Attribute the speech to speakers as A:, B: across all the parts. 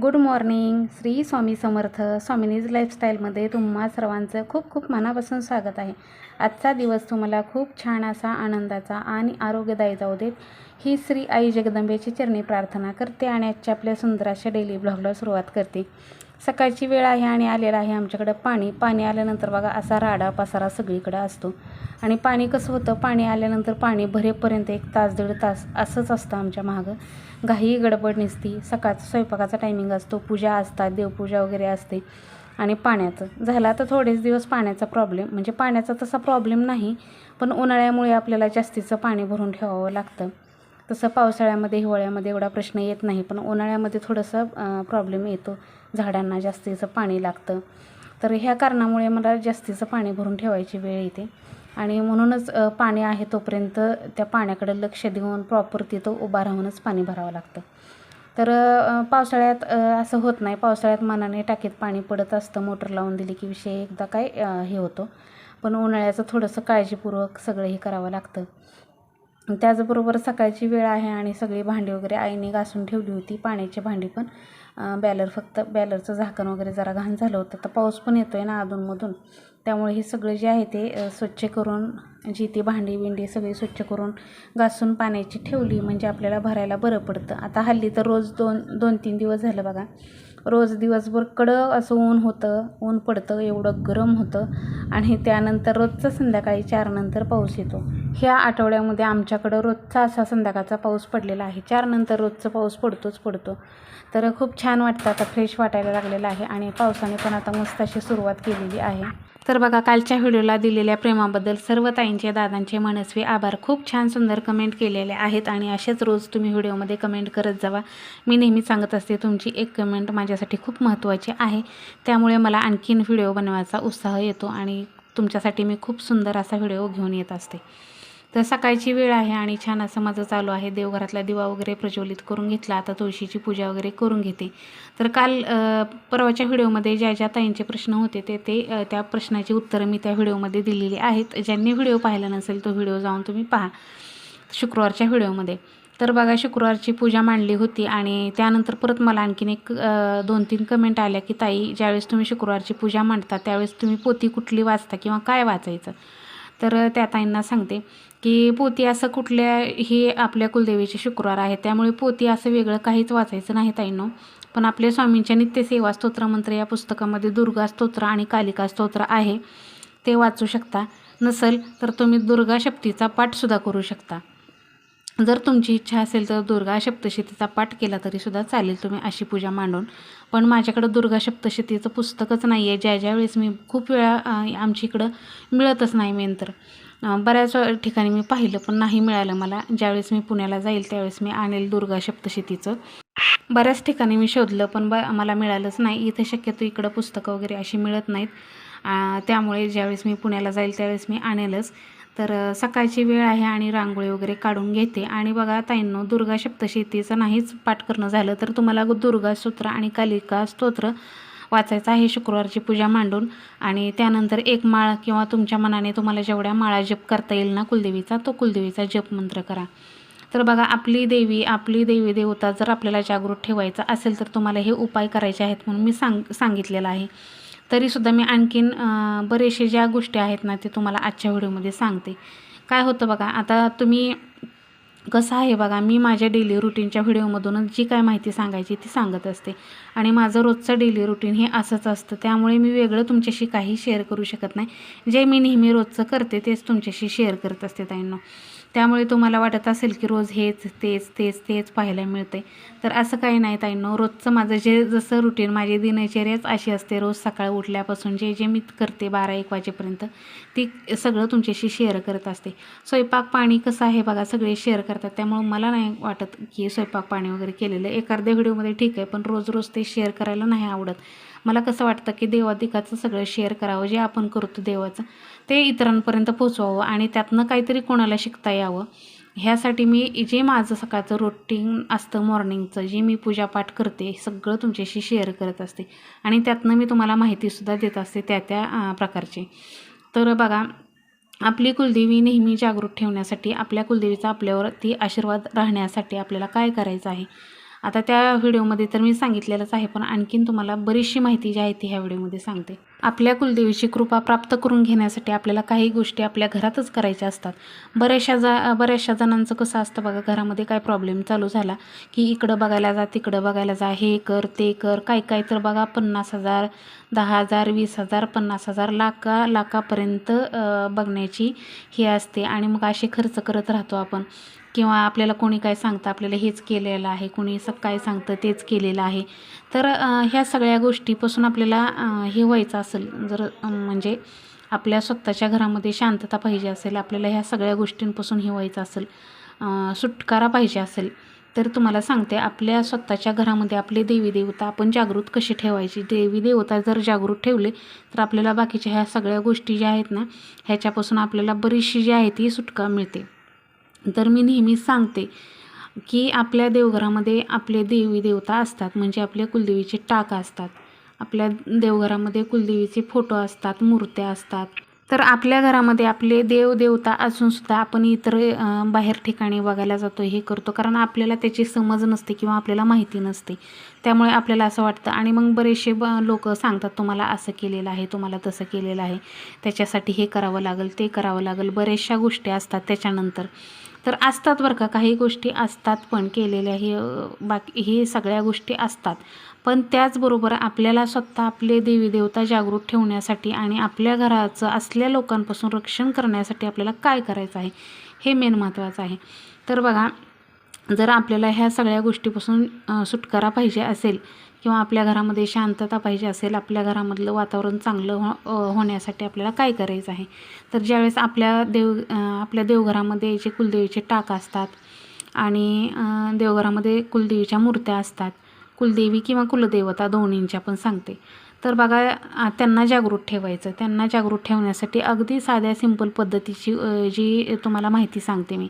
A: Good morning. Shri Swami Samarth स्वामिनीज लाईफस्टाईलमध्ये तुम्हा सर्वांचं खूप खूप मनापासून स्वागत आहे. आजचा दिवस तुम्हाला खूप छान असा आनंदाचा आणि आरोग्यदायी जाऊ देत. ही श्री आई जगदंबेची चरणी प्रार्थना करते आणि आजच्या आपल्या सुंदर अशा डेली ब्लॉगला सुरुवात करते. सकाळची वेळ आहे आणि आलेलं आहे आमच्याकडं पाणी. पाणी आल्यानंतर बघा असा राडा पसारा सगळीकडं असतो. आणि पाणी कसं होतं? पाणी आल्यानंतर पाणी भरेपर्यंत एक तास दीड तास असंच असतं आमच्या मागं. घाई गडबड नसती. सकाळचा स्वयंपाकाचा टायमिंग असतो. पूजा असतात देवपूजा वगैरे असते. आणि पाण्याचं. झाला तर थोडेच दिवस पाण्याचा प्रॉब्लेम म्हणजे पाण्याचा तसा प्रॉब्लेम नाही पण उन्हाळ्यामुळे आपल्याला जास्तीचं पाणी भरून ठेवावं लागतं. तसं पावसाळ्यामध्ये हिवाळ्यामध्ये एवढा प्रश्न येत नाही पण उन्हाळ्यामध्ये थोडंसं प्रॉब्लेम येतो. झाडांना जास्तीचं पाणी लागतं. तर ह्या कारणामुळे मला जास्तीचं पाणी भरून ठेवायची वेळ येते. आणि म्हणूनच पाणी आहे तोपर्यंत त्या पाण्याकडे लक्ष देऊन प्रॉपर तिथं उभा राहूनच पाणी भरावं लागतं. तर पावसाळ्यात असं होत नाही. पावसाळ्यात मनाने टाकीत पाणी पडत असतं मोटर लावून दिली की विषय एकदा काय हे होतो. पण उन्हाळ्याचं थोडंसं काळजीपूर्वक सगळं हे करावं लागतं. त्याचबरोबर सकाळची वेळ आहे आणि सगळी भांडी वगैरे आईने घासून ठेवली होती. पाण्याची भांडी पण बॅलर फक्त बॅलरचं झाकण वगैरे जरा घाण झालं होतं तर पाऊस पण येतो आहे ना अधूनमधून. त्यामुळे हे सगळं जे आहे ते स्वच्छ करून जी ती भांडी बिंडी सगळी स्वच्छ करून घासून पाण्याची ठेवली म्हणजे आपल्याला भरायला बरं पडतं. आता हल्ली तर रोज दोन दोन तीन दिवस झालं बघा. रोज दिवसभर कडक असं ऊन होतं ऊन पडतं एवढं गरम होतं. आणि त्यानंतर रोजचं संध्याकाळी चारनंतर पाऊस येतो. ह्या आठवड्यामध्ये आमच्याकडं रोजचा असा संध्याकाळचा पाऊस पडलेला आहे. चारनंतर रोजचा पाऊस पडतोच पडतो. तर खूप छान वाटतं आता फ्रेश वाटायला लागलेलं आहे आणि पावसाने पण आता मस्त अशी सुरुवात केलेली आहे. तर बघा कालच्या व्हिडिओला दिलेल्या प्रेमाबद्दल सर्व ताईंचे दादांचे मनस्वी आभार. खूप छान सुंदर कमेंट केलेले आहेत आणि असेच रोज तुम्ही व्हिडिओमध्ये कमेंट करत जावा. मी नेहमी सांगत असते तुमची एक कमेंट माझ्यासाठी खूप महत्त्वाची आहे. त्यामुळे मला आणखीन व्हिडिओ बनवायचा उत्साह येतो आणि तुमच्यासाठी मी खूप सुंदर असा व्हिडिओ घेऊन येत असते. तर सकाळची वेळ आहे आणि छान असं माझं चालू आहे. देवघरातला दिवा वगैरे प्रज्वलित करून घेतला. आता तुळशीची पूजा वगैरे करून घेते. तर काल परवाच्या व्हिडिओमध्ये ज्या ज्या ताईंचे प्रश्न होते ते ते त्या प्रश्नाची उत्तरं मी त्या व्हिडिओमध्ये दिलेली आहेत. ज्यांनी व्हिडिओ पाहिला नसेल तो व्हिडिओ जाऊन तुम्ही पहा शुक्रवारच्या व्हिडिओमध्ये. तर बघा शुक्रवारची पूजा मांडली होती आणि त्यानंतर परत मला आणखीन एक दोन तीन कमेंट आल्या की ताई ज्यावेळेस तुम्ही शुक्रवारची पूजा मांडता त्यावेळेस तुम्ही पोती कुठली वाचता किंवा काय वाचायचं? तर त्या ताईंना सांगते. की पोती असं कुठल्याही आपल्या कुलदेवीचे शुक्रवार आहे. त्यामुळे पोती असं वेगळं काहीच वाचायचं नाही ताईनो. पण आपल्या स्वामींच्या नित्यसेवा स्तोत्रमंत्र या पुस्तकामध्ये दुर्गा स्तोत्र आणि कालिका स्तोत्र आहे. ते वाचू शकता. नसेल तर तुम्ही दुर्गा शक्तीचा पाठसुद्धा करू शकता. जर तुमची इच्छा असेल तर दुर्गा सप्तशतीचा पाठ केला तरीसुद्धा चालेल तुम्ही अशी पूजा मांडून. पण माझ्याकडं दुर्गा सप्तशतीचं पुस्तकच नाही आहे ज्या ज्या वेळेस मी खूप वेळा आमच्या इकडं मिळतच नाही मेन तर. बऱ्याच ठिकाणी मी पाहिलं पण नाही मिळालं मला. ज्यावेळेस मी पुण्याला जाईल त्यावेळेस मी आणेल दुर्गा सप्तशतीचं. बऱ्याच ठिकाणी मी शोधलं पण ब मला मिळालंच नाही. इथं शक्यतो इकडं पुस्तकं वगैरे अशी मिळत नाहीत. त्यामुळे ज्यावेळेस मी पुण्याला जाईल त्यावेळेस मी आणेलच. तर सकाळची वेळ आहे आणि रांगोळी वगैरे काढून घेते. आणि बघा ताईंनो दुर्गा सप्तशतीचं नाहीच पाठ करणं झालं तर तुम्हाला दुर्गा स्तोत्र आणि कालिका स्तोत्र वाचायचं आहे. शुक्रवारची पूजा मांडून आणि त्यानंतर एक माळ किंवा तुमच्या मनाने तुम्हाला जेवढ्या माळा जप करता येईल ना कुलदेवीचा तो कुलदेवीचा जप मंत्र करा. तर बघा आपली देवी आपली देवी देवता जर आपल्याला जागृत ठेवायचं असेल तर तुम्हाला हे उपाय करायचे आहेत म्हणून मी सांग सांगितलेलं आहे. तरीसुद्धा मी आणखीन बरेचसे ज्या गोष्टी आहेत ना ते तुम्हाला आजच्या व्हिडिओमध्ये सांगते. काय होतं बघा आता तुम्ही कसं आहे बघा मी माझ्या डेली रुटीनच्या व्हिडिओमधूनच जी काय माहिती सांगायची ती सांगत असते. आणि माझं रोजचं डेली रुटीन हे असंच असतं. त्यामुळे मी वेगळं तुमच्याशी काही शेअर करू शकत नाही. जे मी नेहमी रोजचं करते तेच तुमच्याशी शेअर करत असते ताईंना. त्यामुळे तुम्हाला वाटत असेल की रोज हेच तेच तेच तेच पाहायला मिळते तर असं काही नाही ताईंनो. रोजचं माझं जे जसं रुटीन माझी दिनचर्याच अशी असते. रोज सकाळी उठल्यापासून जे जे मी करते बारा एक वाजेपर्यंत ती सगळं तुमच्याशी शेअर करत असते. स्वयंपाक पाणी कसं आहे बघा सगळे शेअर करतात. त्यामुळं मला नाही वाटत की स्वयंपाक पाणी वगैरे केलेलं एखाद्या व्हिडिओमध्ये ठीक आहे पण रोज रोज ते शेअर करायला नाही आवडत. मला कसं वाटतं की देवादिकाचं सगळं शेअर करावं जे आपण करतो देवाचं. ते इतरांपर्यंत पोचवावं आणि त्यातनं काहीतरी कोणाला शिकता यावं. ह्यासाठी मी जे माझं सकाळचं रुटीन असतं मॉर्निंगचं जे मी पूजापाठ करते सगळं तुमच्याशी शेअर करत असते. आणि त्यातनं मी तुम्हाला माहितीसुद्धा देत असते त्या त्या प्रकारची. तर बघा आपली कुलदेवी नेहमी जागृत ठेवण्यासाठी आपल्या कुलदेवीचा आपल्यावर ती आशीर्वाद राहण्यासाठी आपल्याला काय करायचं आहे? आता त्या व्हिडिओमध्ये तर मी सांगितलेलंच आहे पण आणखीन तुम्हाला बरीचशी माहिती जी आहे ती ह्या व्हिडिओमध्ये सांगते. आपल्या कुलदेवीची कृपा प्राप्त करून घेण्यासाठी आपल्याला काही गोष्टी आपल्या घरातच करायच्या असतात. बऱ्याचशा जा बऱ्याचशा जणांचं कसं असतं बघा घरामध्ये काय प्रॉब्लेम चालू झाला की इकडं बघायला जा तिकडं बघायला जा हे कर ते कर काय काय तर बघा पन्नास हजार दहा हजार वीस हजार पन्नास हजार लाखा लाखापर्यंत बघण्याची हे असते. आणि मग असे खर्च करत राहतो आपण. किंवा आपल्याला कोणी काय सांगतं आपल्याला हेच केलेलं आहे कोणी स काय सांगतं तेच केलेलं आहे. तर ह्या सगळ्या गोष्टीपासून आपल्याला हे व्हायचं असेल जर म्हणजे आपल्या स्वतःच्या घरामध्ये शांतता पाहिजे असेल आपल्याला ह्या सगळ्या गोष्टींपासून हे व्हायचं असेल सुटकारा पाहिजे असेल तर तुम्हाला सांगते आपल्या स्वतःच्या घरामध्ये आपले देवी देवता आपण जागृत कशी ठेवायची? देवी देवता जर जागृत ठेवले तर आपल्याला बाकीच्या ह्या सगळ्या गोष्टी ज्या आहेत ना ह्याच्यापासून आपल्याला बरीचशी जी आहे ती सुटका मिळते. तर मी नेहमीच सांगते की आपल्या देवघरामध्ये आपले देवी देवता असतात म्हणजे आपल्या कुलदेवीचे टाक असतात. आपल्या देवघरामध्ये कुलदेवीचे फोटो असतात मूर्त्या असतात. तर आपल्या घरामध्ये आपले देव देवता असूनसुद्धा आपण इतर बाहेर ठिकाणी बघायला जातो हे करतो. कारण आपल्याला त्याची समज नसते किंवा आपल्याला माहिती नसते. त्यामुळे आपल्याला असं वाटतं. आणि मग बरेचसे ब लोक सांगतात तुम्हाला असं केलेलं आहे तुम्हाला तसं केलेलं आहे. त्याच्यासाठी हे करावं लागेल ते करावं लागेल. बऱ्याचशा गोष्टी असतात त्याच्यानंतर. तर असतात बरं का काही गोष्टी असतात पण केलेल्या हे बाकी हे सगळ्या गोष्टी असतात. पण त्याचबरोबर आपल्याला स्वतः आपले देवी देवता जागृत ठेवण्यासाठी आणि आपल्या घराचं असल्या लोकांपासून रक्षण करण्यासाठी आपल्याला काय करायचं आहे हे मेन महत्त्वाचं आहे. तर बघा जर आपल्याला ह्या सगळ्या गोष्टीपासून सुटकारा पाहिजे असेल किंवा आपल्या घरामध्ये शांतता पाहिजे असेल आपल्या घरामधलं वातावरण चांगलं हो होण्यासाठी आपल्याला काय करायचं आहे? तर ज्यावेळेस आपल्या देव आपल्या देवघरामध्ये जे कुलदेवीचे टाक असतात आणि देवघरामध्ये कुलदेवीच्या मूर्त्या असतात कुलदेवी किंवा कुलदेवता दोन्हींच्या पण सांगते. तर बघा त्यांना जागृत ठेवायचं. त्यांना जागृत ठेवण्यासाठी अगदी साध्या सिंपल पद्धतीची जी तुम्हाला माहिती सांगते मी.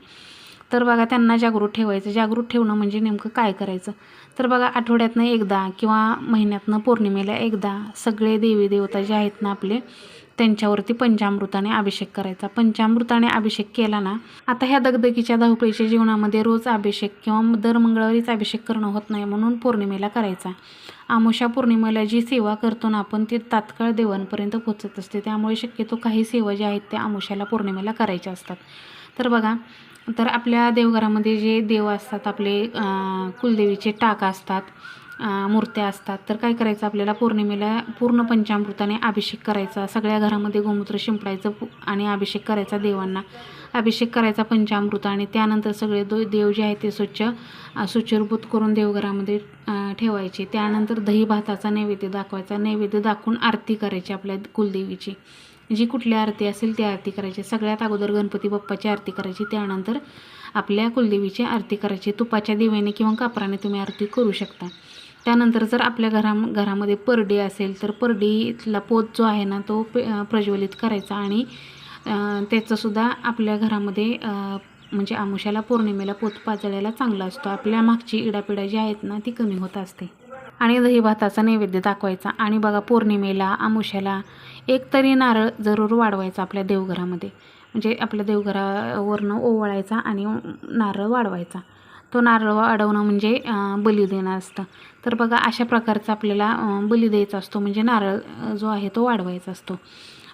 A: तर बघा त्यांना जागृत ठेवायचं. जागृत ठेवणं म्हणजे नेमकं काय करायचं? तर बघा आठवड्यातनं एकदा किंवा महिन्यातनं पौर्णिमेला एकदा सगळे देवी देवता जे आहेत ना आपले त्यांच्यावरती पंचामृताने अभिषेक करायचा. पंचामृताने अभिषेक केला ना आता ह्या दगदगीच्या धावपळीच्या जीवनामध्ये रोज अभिषेक किंवा दर मंगळवारीच अभिषेक करणं होत नाही म्हणून पौर्णिमेला करायचा. आमुषा पौर्णिमेला जी सेवा करतो ना आपण ती तात्काळ देवांपर्यंत पोचत असते. त्यामुळे शक्यतो काही सेवा ज्या आहेत त्या आमुषाला पौर्णिमेला करायच्या असतात. तर बघा तर आपल्या देवघरामध्ये जे देव असतात आपले कुलदेवीचे टाक असतात मूर्त्या असतात तर काय करायचं? आपल्याला पौर्णिमेला पूर्ण पंचामृताने अभिषेक करायचा. सगळ्या घरामध्ये गोमूत्र शिंपडायचं पु- आणि अभिषेक करायचा देवांना. अभिषेक करायचा पंचामृत आणि त्यानंतर सगळे दो देव जे आहेत ते स्वच्छ सुचिरभूत करून देवघरामध्ये ठेवायचे. त्यानंतर दही भाताचा नैवेद्य दाखवायचा. नैवेद्य दाखवून आरती करायची आपल्या कुलदेवीची. जी कुठली आरती असेल ती आरती करायची. सगळ्यात अगोदर गणपती बाप्पाची आरती करायची. त्यानंतर आपल्या कुलदेवीची आरती करायची. तुपाच्या दिव्याने किंवा कापराने तुम्ही आरती करू शकता. त्यानंतर जर आपल्या घरा घरामध्ये परडी असेल तर परडीतला पोत जो आहे ना तो पे- प्रज्वलित करायचा आणि त्याचंसुद्धा आपल्या घरामध्ये म्हणजे आमुष्याला पौर्णिमेला पोत पाजळायला चांगला असतो. आपल्या मागची इडापिडा जी आहेत ना ती कमी होत असते. आणि दही भाताचा नैवेद्य दाखवायचा. आणि बघा पौर्णिमेला आमुष्याला एक तरी नारळ जरूर वाढवायचा आपल्या देवघरामध्ये. म्हणजे आपल्या देवघरावरनं ओवाळायचा आणि नारळ वाढवायचा. तो नारळ वाढवणं म्हणजे बली देणं असतं. तर बघा अशा प्रकारचा आपल्याला बली द्यायचा असतो. म्हणजे नारळ जो आहे तो वाढवायचा असतो.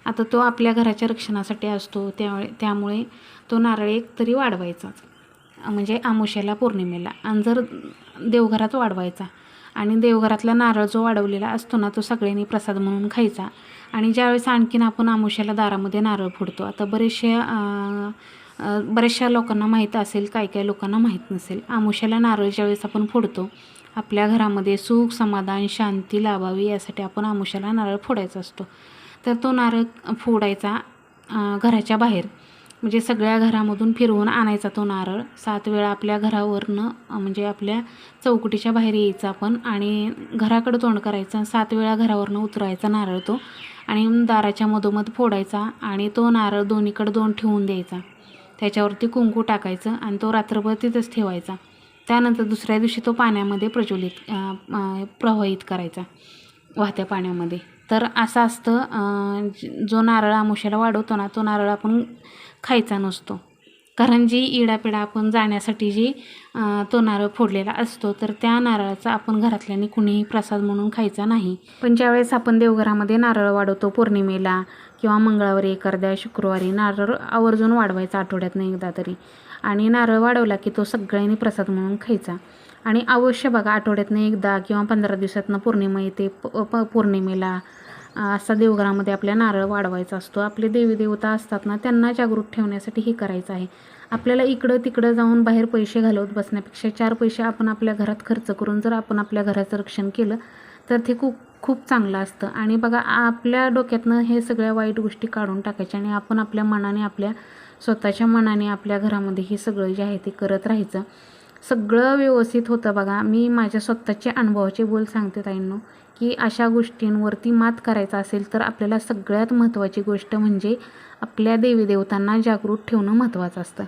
A: आता तो आपल्या घराच्या रक्षणासाठी असतो. त्यामुळे त्यामुळे तो नारळ एक तरी वाढवायचाच म्हणजे आमुष्याला पौर्णिमेला. आणि जर देवघरात वाढवायचा आणि देवघरातला नारळ जो वाढवलेला असतो ना तो सगळ्यांनी प्रसाद म्हणून खायचा. आणि ज्यावेळेस आणखीन आपण आमुष्याला दारामध्ये नारळ फोडतो आता बरेचशा बऱ्याचशा लोकांना माहीत असेल काही काही लोकांना माहीत नसेल आमुष्याला नारळ ज्यावेळेस आपण फोडतो आपल्या घरामध्ये सुख समाधान शांती लाभावी यासाठी आपण आमुष्याला नारळ फोडायचा असतो. तर तो नारळ फोडायचा घराच्या बाहेर. म्हणजे सगळ्या घरामधून फिरवून आणायचा तो नारळ. सात वेळा आपल्या घरावरनं म्हणजे आपल्या चौकटीच्या बाहेर यायचा आपण आणि घराकडं तोंड करायचं सात वेळा घरावरनं उतरायचा नारळ तो. आणि दाराच्या मधोमध फोडायचा आणि तो नारळ दोन्हीकडं दोन ठेवून द्यायचा. त्याच्यावरती कुंकू टाकायचं आणि तो रात्रभर तिथंच ठेवायचा. त्यानंतर दुसऱ्या दिवशी तो पाण्यामध्ये प्रज्वलित प्रवाहित करायचा. वाहत्या पाण्यामध्ये. तर असं असतं जो नारळ आमुष्याला वाढवतो ना तो नारळ आपण खायचा नसतो. कारण जी इडापिडा आपण जाण्यासाठी जी तो नारळ फोडलेला असतो तर त्या नारळाचा आपण घरातल्यानी कुणीही प्रसाद म्हणून खायचा नाही. पण ज्यावेळेस आपण देवघरामध्ये नारळ वाढवतो पौर्णिमेला किंवा मंगळवारी एखाद्या शुक्रवारी नारळ आवर्जून वाढवायचा आठवड्यातनं एकदा तरी. आणि नारळ वाढवला की तो सगळ्यांनी प्रसाद म्हणून खायचा. आणि अवश्य बघा आठवड्यातनं एकदा किंवा पंधरा दिवसातनं पौर्णिमा येते प प- पौर्णिमेला असा देवघरामध्ये आपल्या नारळ वाढवायचा असतो. आपले देवी देवता असतात ना त्यांना जागृत ठेवण्यासाठी हे करायचं आहे. आपल्याला इकडं तिकडं जाऊन बाहेर पैसे घालवत बसण्यापेक्षा चार पैसे आपण आपल्या घरात खर्च करून जर आपण आपल्या घराचं रक्षण केलं तर ते खूप खूप चांगलं असतं. आणि बघा आपल्या डोक्यातनं हे सगळ्या वाईट गोष्टी काढून टाकायच्या आणि आपण आपल्या मनाने आपल्या स्वतःच्या मनाने आपल्या घरामध्ये हे सगळं जे आहे ते करत राहायचं. सगळं व्यवस्थित होतं बघा. मी माझ्या स्वतःचे अनुभवाचे बोल सांगते ताईंनो. की अशा गोष्टींवरती मात करायचं असेल तर आपल्याला सगळ्यात महत्त्वाची गोष्ट म्हणजे आपल्या देवीदेवतांना जागृत ठेवणं महत्त्वाचं असतं.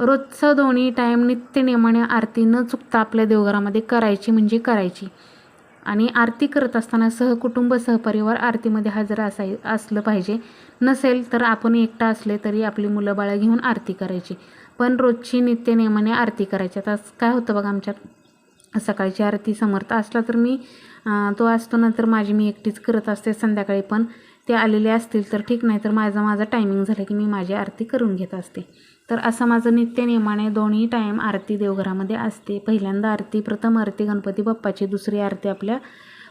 A: रोजचं दोन्ही टाईम नित्यनेमाने आरती न चुकता आपल्या देवघरामध्ये करायची म्हणजे करायची. आणि आरती करत असताना सहकुटुंब सहपरिवार आरतीमध्ये हजर असाय असलं पाहिजे. नसेल तर आपण एकटा असले तरी आपली मुलं बाळं घेऊन आरती करायची. पण रोजची नित्यनेमाने आरती करायची. आता काय होतं बघा आमच्यात सकाळची आरती समर्थ असला तर मी तो असतो नंतर माझी मी एकटीच करत असते संध्याकाळी पण ते आलेले असतील तर ठीक नाही तर माझा माझा टायमिंग झाला की मी माझी आरती करून घेत असते. तर असं माझं नित्यनियमाने दोन्ही टाईम आरती देवघरामध्ये असते. पहिल्यांदा आरती प्रथम आरती गणपती बाप्पाची दुसरी आरती आपल्या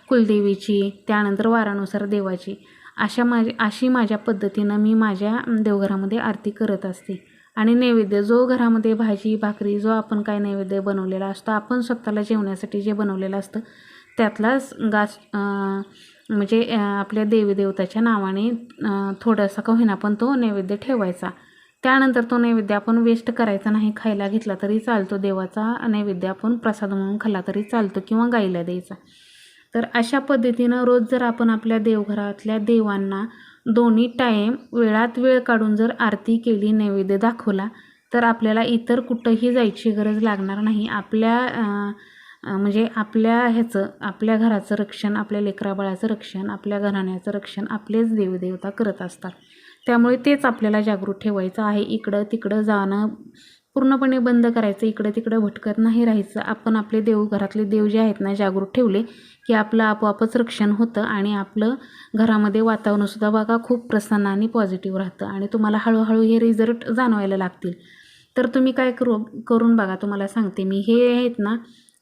A: कुलदेवीची त्यानंतर वारानुसार देवाची. अशा माझी अशी माझ्या पद्धतीनं मी माझ्या देवघरामध्ये आरती करत असते. आणि नैवेद्य जो घरामध्ये भाजी भाकरी जो आपण काय नैवेद्य बनवलेला असतो आपण स्वतःला जेवण्यासाठी जे बनवलेलं असतं त्यातलाच गास म्हणजे आपल्या देवीदेवताच्या नावाने थोडासा का होईना पण तो नैवेद्य ठेवायचा. त्यानंतर तो नैवेद्य आपण वेस्ट करायचा नाही खायला घेतला तरी चालतो देवाचा नैवेद्य आपण प्रसाद म्हणून खाल्ला तरी चालतो किंवा गाईला द्यायचा. तर अशा पद्धतीनं रोज जर आपण आपल्या देवघरातल्या देवांना दोन्ही टाईम वेळात वेळ काढून जर आरती केली नैवेद्य दाखवला तर आपल्याला इतर कुठंही जायची गरज लागणार नाही. आपल्या म्हणजे आपल्या ह्याचं आपल्या घराचं रक्षण आपल्या लेकराबाळाचं रक्षण आपल्या घराण्याचं रक्षण आपलेच देवदेवता करत असतात. त्यामुळे तेच आपल्याला जागृत ठेवायचं आहे. इकडं तिकडं जाणं पूर्णपणे बंद करायचं इकडं तिकडं भटकत नाही राहायचं. आपण आपले देव घरातले देव जे आहेत ना जागृत ठेवले की आपलं आपोआपच रक्षण होतं आणि आपलं घरामध्ये वातावरणसुद्धा बघा खूप प्रसन्न आणि पॉझिटिव्ह राहतं. आणि तुम्हाला हळूहळू हे रिझल्ट जाणवायला लागतील. तर तुम्ही काय करू करून बघा तुम्हाला सांगते मी. हे आहेत ना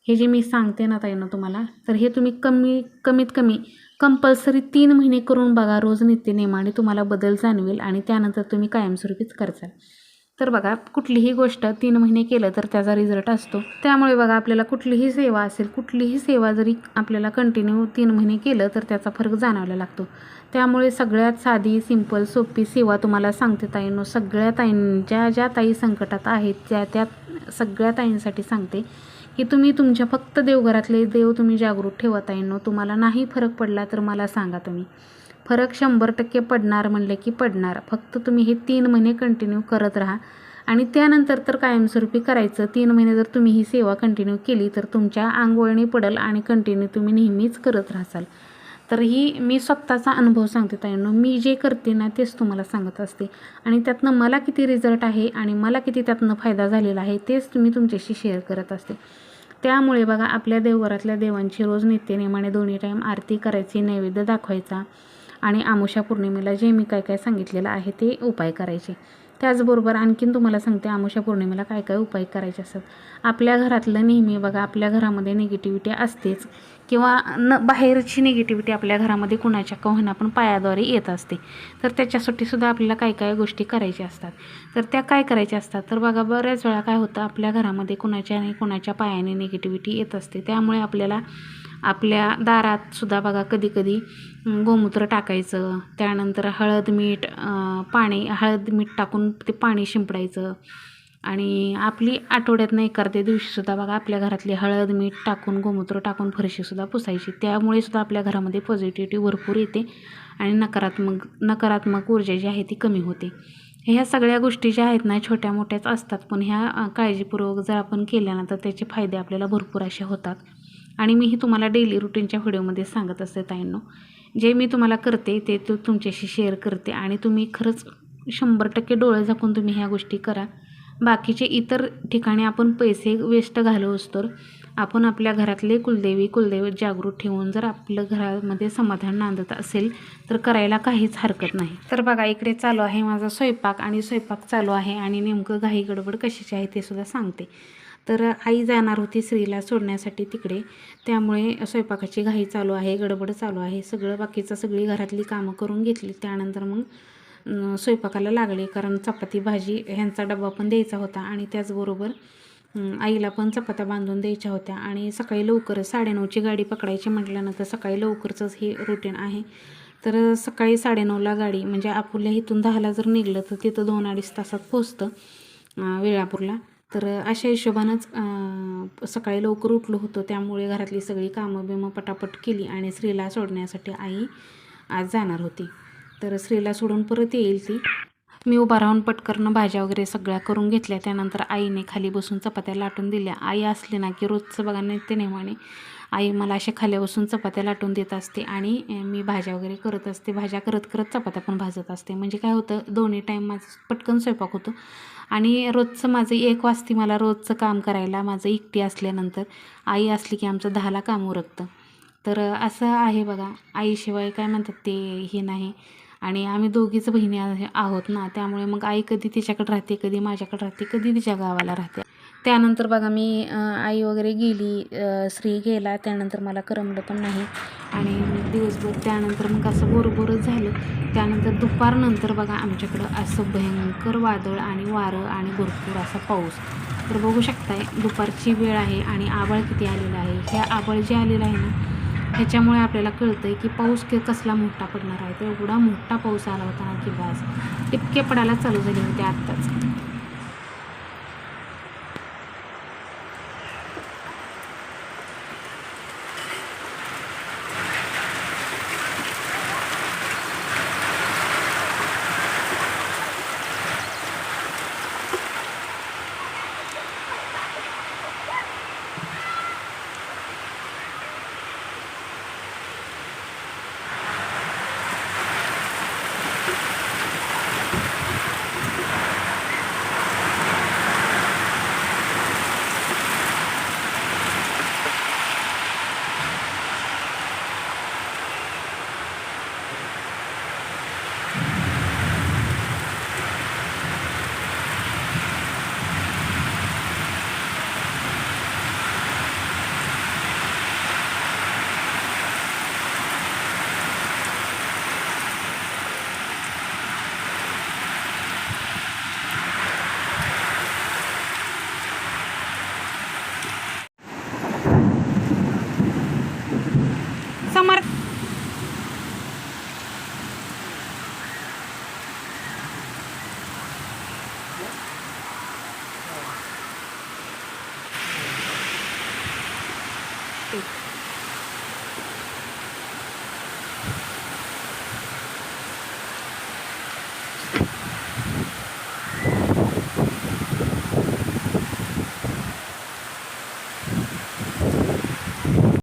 A: हे जे मी सांगते ना ताई ना तुम्हाला तर हे तुम्ही कमी कमीत कमी कंपल्सरी तीन महिने करून बघा रोज नित्यनेमाने तुम्हाला बदल जाणवेल आणि त्यानंतर तुम्ही कायमस्वरूपीच करचाल. तर बघा कुठलीही गोष्ट तीन महिने केलं तर त्याचा रिझल्ट असतो. त्यामुळे बघा आपल्याला कुठलीही सेवा असेल कुठलीही सेवा जरी आपल्याला कंटिन्यू तीन महिने केलं तर त्याचा फरक जाणवायला लागतो. त्यामुळे सगळ्यात साधी सिंपल सोपी सेवा तुम्हाला सांगते ताईंनो. सगळ्या ताईंच्या ज्या ताई संकटात आहेत त्या त्या सगळ्या ताईंसाठी सांगते की तुम्ही तुमच्या फक्त देवघरातले देव तुम्ही जागृत ठेवा ताईंनो. तुम्हाला नाही फरक पडला तर मला सांगा तुम्ही. फरक शंभर टक्के पडणार म्हणले की पडणार. फक्त तुम्ही हे तीन महिने कंटिन्यू करत राहा. आणि त्यानंतर तर कायमस्वरूपी करायचं. तीन महिने जर तुम्ही ही सेवा कंटिन्यू केली तर तुमच्या आंघोळणी पडेल आणि कंटिन्यू तुम्ही नेहमीच करत राहाल तर ही मी स्वतःचा अनुभव सांगते ताईंनो. मी जे करते ना तेच तुम्हाला सांगत असते. आणि त्यातनं मला किती रिझल्ट आहे आणि मला किती त्यातनं फायदा झालेला आहे तेच तुम्ही तुमच्याशी शेअर करत असते. त्यामुळे बघा आपल्या देवघरातल्या देवांची रोज नित्यनेमाने दोन्ही टाईम आरती करायची नैवेद्य दाखवायचा. आणि आमुषा पौर्णिमेला जे मी काय काय सांगितलेलं आहे ते उपाय करायचे. त्याचबरोबर आणखीन तुम्हाला सांगते आमुषा पौर्णिमेला काय काय उपाय करायचे असतात. आपल्या घरातलं नेहमी बघा आपल्या घरामध्ये निगेटिव्हिटी असतेच. किंवा न बाहेरची निगेटिव्हिटी आपल्या घरामध्ये कुणाच्या कोहना पण पायाद्वारे येत असते. तर त्याच्यासाठी सुद्धा आपल्याला काय काय गोष्टी करायच्या असतात. तर त्या काय करायच्या असतात? तर बघा बऱ्याच वेळा काय होतं आपल्या घरामध्ये कुणाच्या आणि कुणाच्या पायाने निगेटिव्हिटी येत असते. त्यामुळे आपल्याला आपल्या दारातसुद्धा बघा कधी कधी गोमूत्र टाकायचं त्यानंतर हळद मीठ पाणी हळद मीठ टाकून ते पाणी शिंपडायचं. आणि आपली आठवड्यातनं एखाद्या दिवशीसुद्धा बघा आपल्या घरातली हळद मीठ टाकून गोमूत्र टाकून फरशीसुद्धा पुसायची. त्यामुळे सुद्धा आपल्या घरामध्ये पॉझिटिव्हिटी भरपूर येते आणि नकारात्मक नकारात्मक ऊर्जा जी आहे ती कमी होते. ह्या सगळ्या गोष्टी ज्या आहेत ना छोट्या मोठ्याच असतात. पण ह्या काळजीपूर्वक जर आपण केल्या ना तर त्याचे फायदे आपल्याला भरपूर असे होतात. आणि मीही तुम्हाला डेली रुटीनच्या व्हिडिओमध्ये सांगत असते ताईंनो. जे मी तुम्हाला करते ते तू तुमच्याशी शेअर करते आणि तुम्ही खरंच शंभर टक्के डोळे झाकून तुम्ही ह्या गोष्टी करा. बाकीचे इतर ठिकाणी आपण पैसे वेस्ट घालवूस तर आपण आपल्या घरातले कुलदेवी कुलदैवत जागृत ठेवून जर आपलं घरामध्ये समाधान नांदत असेल तर करायला काहीच हरकत नाही. तर बघा इकडे चालू आहे माझा स्वयंपाक आणि स्वयंपाक चालू आहे आणि नेमकं घाई गडबड कशाची आहे ते सुद्धा सांगते. तर आई जाणार होती स्त्रीला सोडण्यासाठी तिकडे. त्यामुळे स्वयंपाकाची घाई चालू आहे गडबड चालू आहे. सगळं बाकीचं सगळी घरातली कामं करून घेतली. त्यानंतर मग स्वयंपाकाला लागले. कारण चपाती भाजी ह्यांचा डबा पण द्यायचा होता आणि त्याचबरोबर आईला पण चपात्या बांधून द्यायच्या होत्या. आणि सकाळी लवकर साडेनऊची गाडी पकडायची म्हटल्यानंतर सकाळी लवकरचंच हे रुटीन आहे. तर सकाळी साडेनऊला गाडी म्हणजे अकोल्या इथून दहाला जर निघलं तर तिथं दोन अडीच तासात पोचतं वेळापूरला. तर अशा हिशोबानंच सकाळी लवकर उठलो होतो. त्यामुळे घरातली सगळी कामं बिमं पटापट केली आणि स्त्रीला सोडण्यासाठी आई आज जाणार होती. तर स्त्रीला सोडून परत येईल ती. मी उभा राहून पटकरनं भाज्या वगैरे सगळ्या करून घेतल्या. त्यानंतर आईने खाली बसून चपात्या लाटून दिल्या. आई असली ना की रोजचं बघा नाही ते नेमाने. आई मला अशा खाली बसून चपात्या लाटून देत असते आणि मी भाज्या वगैरे करत असते. भाज्या करत करत चपात्या पण भाजत असते. म्हणजे काय होतं दोन्ही टाईम माझं पटकन स्वयंपाक होतो. आणि रोजचं माझं एक वाजती मला रोजचं काम करायला माझं एकटी असल्यानंतर आई असली की आमचं दहाला काम उरकतं. तर असं आहे बघा आईशिवाय काय म्हणतात ते हे नाही. आणि आम्ही दोघीच बहिणी आहोत ना त्यामुळे मग आई कधी तिच्याकडे राहते कधी माझ्याकडे राहते कधी तिच्या गावाला राहते. त्यानंतर बघा मी आई वगैरे गेली श्री गेला त्यानंतर मला करमलं पण नाही. आणि दिवसभर त्यानंतर मग असं बोरबोरच झालं. त्यानंतर दुपारनंतर बघा आमच्याकडं असं भयंकर वादळ आणि वारं आणि भरपूर असा पाऊस. तर बघू शकताय दुपारची वेळ आहे आणि आबाळ किती आलेलं आहे. ह्या आबाळ जे आलेलं आहे ना ह्याच्यामुळे आपल्याला कळतं आहे की पाऊस के कसला मोठा पडणार आहे. तर एवढा मोठा पाऊस आला होता ना की बस टिपके पडायला चालू झाले होते आत्ताच.